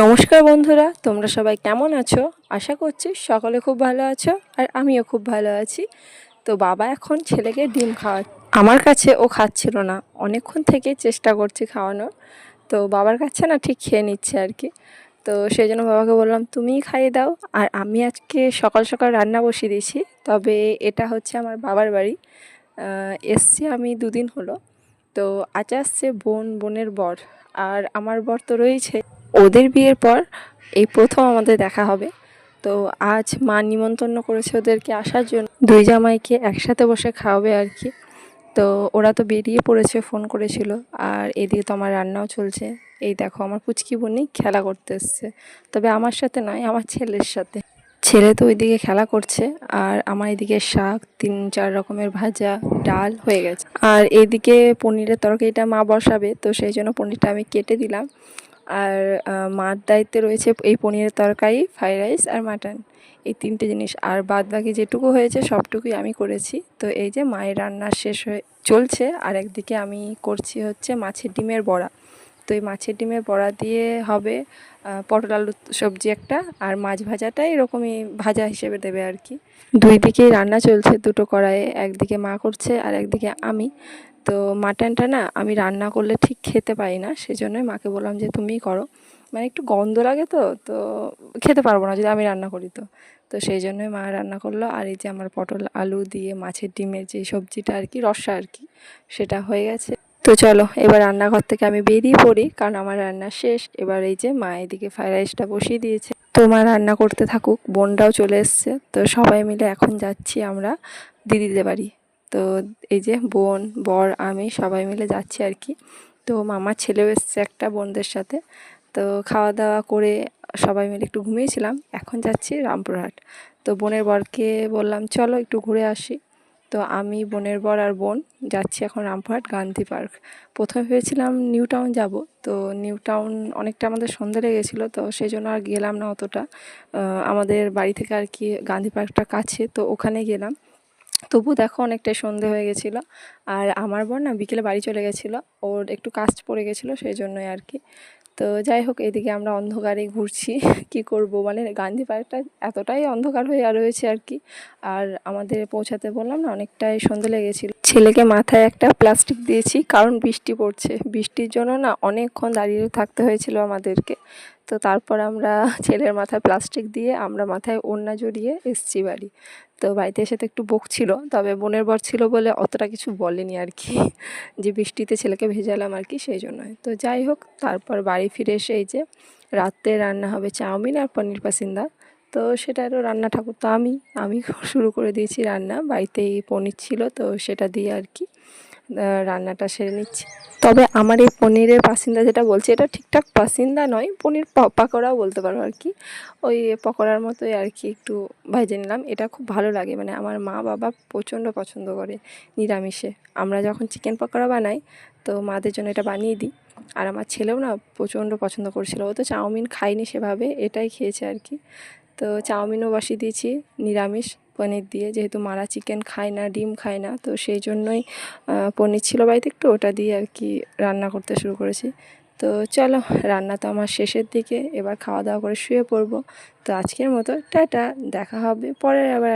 নমস্কার বন্ধুরা, তোমরা সবাই কেমন আছো? আশা করছি সকলে খুব ভালো আছো আর আমিও খুব ভালো আছি। তো বাবা এখন ছেলেকে ডিম খাওয়া আমার কাছে ও খাচ্ছিল না, অনেকক্ষণ থেকে চেষ্টা করছি খাওয়ানোর। তো বাবার কাছে না ঠিক খেয়ে নিচ্ছে আর কি। তো সেই জন্য বাবাকে বললাম, তুমিই খাইয়ে দাও। আর আমি আজকে সকাল সকাল রান্না বসিয়ে দিয়েছি, তবে এটা হচ্ছে আমার বাবার বাড়ি। এসছি আমি দুদিন হলো। তো আজ আসছে বোন, বোনের বর। আর আমার বর তো রয়েছে। ওদের বিয়ের পর এই প্রথম আমাদের দেখা হবে। তো আজ মা নিমন্ত্রণ করেছে ওদেরকে আসার জন্য। দুই জামাইকে একসাথে বসে খাওয়াবে আর কি। তো ওরা তো বেরিয়ে পড়েছে, ফোন করেছিল। আর এদিকে তো আমার রান্নাও চলছে। এই দেখো, আমার পুচকি বোনই খেলা করতে এসছে। তবে আমার সাথে নয়, আমার ছেলের সাথে। ছেলে তো ওইদিকে খেলা করছে, আর আমার এদিকে শাক, তিন চার রকমের ভাজা, ডাল হয়ে গেছে। আর এদিকে পনিরের তরকারিটা মা বসাবে, তো সেই জন্য পনিরটা আমি কেটে দিলাম। আর মার দায়িত্বে রয়েছে এই পনিরের তরকারি, ফ্রাইড রাইস আর মাটন। এই তিনটে জিনিস। আর বাদ বাকি যেটুকু হয়েছে সবটুকুই আমি করেছি। তো এই যে মায়ের রান্না শেষ হয়ে চলছে, আর একদিকে আমি করছি হচ্ছে মাছের ডিমের বড়া। তো এই মাছের ডিমের বড়া দিয়ে হবে পটল আলু সবজি একটা, আর মাছ ভাজাটা এরকমই ভাজা হিসেবে দেবে আর কি। দুই দিকেই রান্না চলছে, দুটো কড়াইয়ে, একদিকে মা করছে আর একদিকে আমি। তো মাটনটা না, আমি রান্না করলে ঠিক খেতে পারি না, সেজন্যই মাকে বললাম যে তুমিই করো। মানে একটু গন্ধ লাগে তো তো খেতে পারব না যদি আমি রান্না করি তো। তো সেই জন্যই মা রান্না করল, আর এই যে আমার পটল আলু দিয়ে মাছের ডিমের যে সবজিটা আর কি, রসা আর কি, সেটা হয়ে গেছে। তো চলো, এবার রান্নাঘর থেকে আমি বেরিয়ে পড়ি, কারণ আমার রান্না শেষ। এবার এই যে মা এদিকে ফ্রাইড রাইসটা বসিয়ে দিয়েছে। তো মা রান্না করতে থাকুক, বোনরাও চলে এসছে। তো সবাই মিলে এখন যাচ্ছি আমরা দিদিদের বাড়ি। তো এই যে বোন, বর, আমি সবাই মিলে যাচ্ছি আর কি। তো মামার ছেলেও এসছে একটা বোনদের সাথে। তো খাওয়া দাওয়া করে সবাই মিলে একটু ঘুমিয়েছিলাম। এখন যাচ্ছি রামপুরহাট। তো বোনের বরকে বললাম, চলো একটু ঘুরে আসি। তো আমি বোনের বর আর বোন যাচ্ছি এখন রামপুরহাট গান্ধী পার্ক। প্রথমে ভেবেছিলাম নিউ টাউন যাব। তো নিউ টাউন অনেকটা আমাদের সন্ধে লেগেছিলো, তো সেই জন্য আর গেলাম না অতটা। আমাদের বাড়ি থেকে আর কি গান্ধী পার্কটা কাছে, তো ওখানে গেলাম। তবু দেখো অনেকটাই সন্ধে হয়ে গেছিল। আর আমার বোন না বিকেলে বাড়ি চলে গেছিল, ওর একটু কাজ পড়ে গেছিল সেই জন্যই আর কি। তো যাই হোক, এদিকে আমরা অন্ধকারে ঘুরছি। কি করব মানে গান্ধী পার্কটা এতটাই অন্ধকার হয়ে রয়েছে আর কি। আর আমাদের পৌঁছাতে বললাম না, অনেকটাই সন্ধে লেগেছিল। ছেলেকে মাথায় একটা প্লাস্টিক দিয়েছি, কারণ বৃষ্টি পড়ছে। বৃষ্টির জন্য না অনেকক্ষণ দাঁড়িয়ে থাকতে হয়েছিল আমাদেরকে। তো তারপর আমরা ছেলের মাথায় প্লাস্টিক দিয়ে আমরা মাথায় ওড়না জড়িয়ে এসছি বাড়ি। তো বাড়িতে এসে তো একটু বকছিল, তবে বোনের বর ছিল বলে অতটা কিছু বলেনি আর কি। যে বৃষ্টিতে ছেলেকে ভেজালাম আর কি, সেই জন্যই। তো যাই হোক, তারপর বাড়ি ফিরে এসে এই যে রাত্রে রান্না হবে চাউমিন আর পনির পাসিন্দা। তো সেটারও রান্না ঠাকুর তো আমি আমি শুরু করে দিয়েছি রান্না। বাড়িতেই পনির ছিল, তো সেটা দিয়ে আর কি। রান্নাটা সেরে নিচ্ছি। তবে আমার এই পনিরের পাসিন্দা যেটা বলছি, এটা ঠিকঠাক পাসিন্দা নয়, পনির পাকোড়াও বলতে পারো আর কি। ওই পকোড়ার মতোই আর কি একটু ভেজে নিলাম। এটা খুব ভালো লাগে মানে আমার মা বাবা প্রচণ্ড পছন্দ করে নিরামিষে। আমরা যখন চিকেন পকোড়া বানাই, তো মাদের জন্য এটা বানিয়ে দিই। আর আমার ছেলেও না প্রচণ্ড পছন্দ করছিল। ও তো চাউমিন খায়নি সেভাবে, এটাই খেয়েছে আর কি। তো চাউমিনও বসিয়ে দিয়েছি, নিরামিষ। পনির দিয়ে, যেহেতু মারা চিকেন খায় না, ডিম খায় না, তো সেই জন্যই পনির ছিল বাড়িতে একটু, ওটা দিয়ে আর কি রান্না করতে শুরু করেছি। তো চলো, রান্না তো আমার শেষের দিকে, এবার খাওয়া দাওয়া করে শুয়ে পড়ব। তো আজকের মতো, টাটা, দেখা হবে পরের আবার।